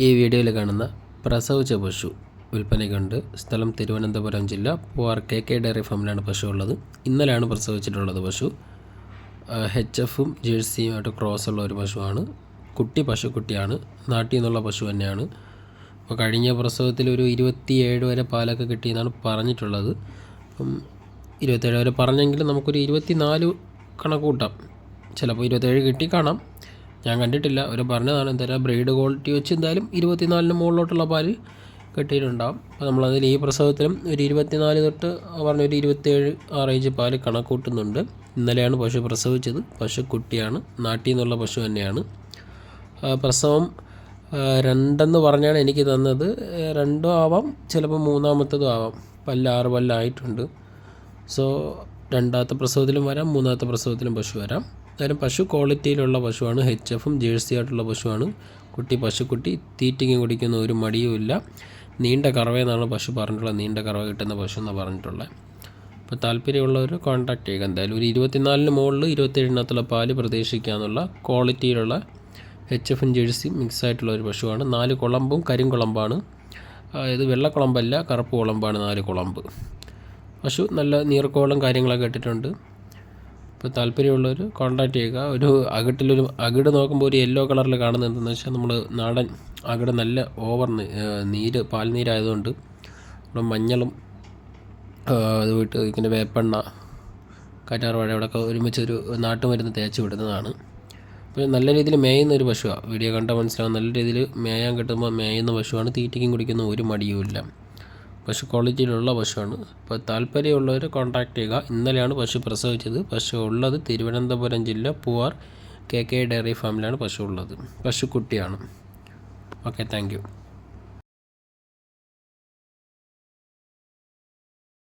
ഈ വീഡിയോയിൽ കാണുന്ന പ്രസവിച്ച പശു വിൽപ്പനയ്ക്കുണ്ട് സ്ഥലം തിരുവനന്തപുരം ജില്ല പൂവാർ കെ കെ ഡയറി ഫാമിലാണ് പശു ഉള്ളത്. ഇന്നലെയാണ് പ്രസവിച്ചിട്ടുള്ളത് പശു. എച്ച് എഫും ജേഴ്സിയുമായിട്ട് ക്രോസ് ഉള്ള ഒരു പശുവാണ്. കുട്ടി പശുക്കുട്ടിയാണ് നാട്ടിൽ നിന്നുള്ള പശു തന്നെയാണ്. അപ്പോൾ കഴിഞ്ഞ പ്രസവത്തിൽ ഒരു ഇരുപത്തിയേഴ് വരെ പാലൊക്കെ കിട്ടിയെന്നാണ് പറഞ്ഞിട്ടുള്ളത്. അപ്പം ഇരുപത്തേഴ് വരെ പറഞ്ഞെങ്കിലും നമുക്കൊരു ഇരുപത്തി നാല് കണക്ക് കൂട്ടാം. ചിലപ്പോൾ ഇരുപത്തേഴ് കിട്ടി കാണാം. ഞാൻ കണ്ടിട്ടില്ല. അവർ പറഞ്ഞതാണ് എന്തായാലും ബ്രീഡ് ക്വാളിറ്റി വെച്ച് എന്തായാലും ഇരുപത്തിനാലിന് മുകളിലോട്ടുള്ള പാൽ കിട്ടിയിട്ടുണ്ടാകും അപ്പോൾ നമ്മളതിൽ ഈ പ്രസവത്തിലും ഒരു ഇരുപത്തിനാല് തൊട്ട് പറഞ്ഞ ഒരു ഇരുപത്തേഴ് ആ റേഞ്ച് പാൽ കണക്കൂട്ടുന്നുണ്ട്. ഇന്നലെയാണ് പശു പ്രസവിച്ചത്. പശു കുട്ടിയാണ്. നാട്ടിൽ നിന്നുള്ള പശു തന്നെയാണ്. പ്രസവം രണ്ടെന്ന് പറഞ്ഞാണ് എനിക്ക് തന്നത്. രണ്ടോ ആവാം ചിലപ്പോൾ മൂന്നാമത്തതും ആവാം. പല്ല് ആറ് പല്ലായിട്ടുണ്ട്. സോ രണ്ടാമത്തെ പ്രസവത്തിലും വരാം മൂന്നാമത്തെ പ്രസവത്തിലും പശു വരാം. എന്തായാലും പശു ക്വാളിറ്റിയിലുള്ള പശുവാണ് എച്ച് എഫും ജേഴ്സി ആയിട്ടുള്ള പശുവാണ്. കുട്ടി പശുക്കുട്ടി തീറ്റിങ്ങും കുടിക്കുന്ന ഒരു മടിയുമില്ല നീണ്ട കറവയെന്നാണ് പശു പറഞ്ഞിട്ടുള്ളത്. നീണ്ട കറവ കിട്ടുന്ന പശു എന്നാണ് പറഞ്ഞിട്ടുള്ളത്. അപ്പോൾ താല്പര്യമുള്ളവർ കോൺടാക്ട് ചെയ്യുക. എന്തായാലും ഒരു ഇരുപത്തിനാലിന് മുകളിൽ ഇരുപത്തേഴിനകത്തുള്ള പാൽ പ്രതീക്ഷിക്കാമെന്നുള്ള ക്വാളിറ്റിയിലുള്ള എച്ച് എഫും ജേഴ്സി മിക്സ് ആയിട്ടുള്ള ഒരു പശുവാണ്. നാല് കുളമ്പും കരിങ്കുളമ്പാണ് ഇത് വെള്ളക്കുളമ്പല്ല കറുപ്പ് കുളമ്പാണ് നാല് കുളമ്പ്. പശു നല്ല നീർക്കോളം കാര്യങ്ങളൊക്കെ ഇട്ടിട്ടുണ്ട്. ഇപ്പോൾ താല്പര്യമുള്ളവർ കോൺടാക്റ്റ് ചെയ്യുക. ഒരു അകിട്ടിലൊരു അകിട് നോക്കുമ്പോൾ ഒരു യെല്ലോ കളറിൽ കാണുന്നത് എന്താണെന്ന് വെച്ചാൽ നമ്മൾ നാടൻ അകിട് നല്ല ഓവർ നീര് പാൽ നീരായതുകൊണ്ട് നമ്മൾ മഞ്ഞളും അത് വിട്ട് ഇങ്ങനെ വേപ്പെണ്ണ കറ്റാർവാഴ ഇവിടെയൊക്കെ ഒരുമിച്ചൊരു നാട്ടുമരുന്ന് തേച്ച് വിടുന്നതാണ്. അപ്പോൾ നല്ല രീതിയിൽ മേയുന്ന ഒരു പശുവാണ് വീഡിയോ കണ്ടാൽ മനസ്സിലാവും. നല്ല രീതിയിൽ മേയാൻ കിട്ടുമ്പോൾ മേയുന്ന പശുവാണ് തീറ്റയ്ക്കും കുടിക്കുന്ന ഒരു മടിയുമില്ല. പശു കോളേജിലുള്ള പശുവാണ്. അപ്പോൾ താല്പര്യമുള്ളവർ കോൺടാക്ട് ചെയ്യുക. ഇന്നലെയാണ് പശു പ്രസവിച്ചത്. പശു ഉള്ളത് തിരുവനന്തപുരം ജില്ല പൂവാർ കെ കെ ഡയറി ഫാമിലാണ് പശു ഉള്ളത്. പശുക്കുട്ടിയാണ്. Okay thank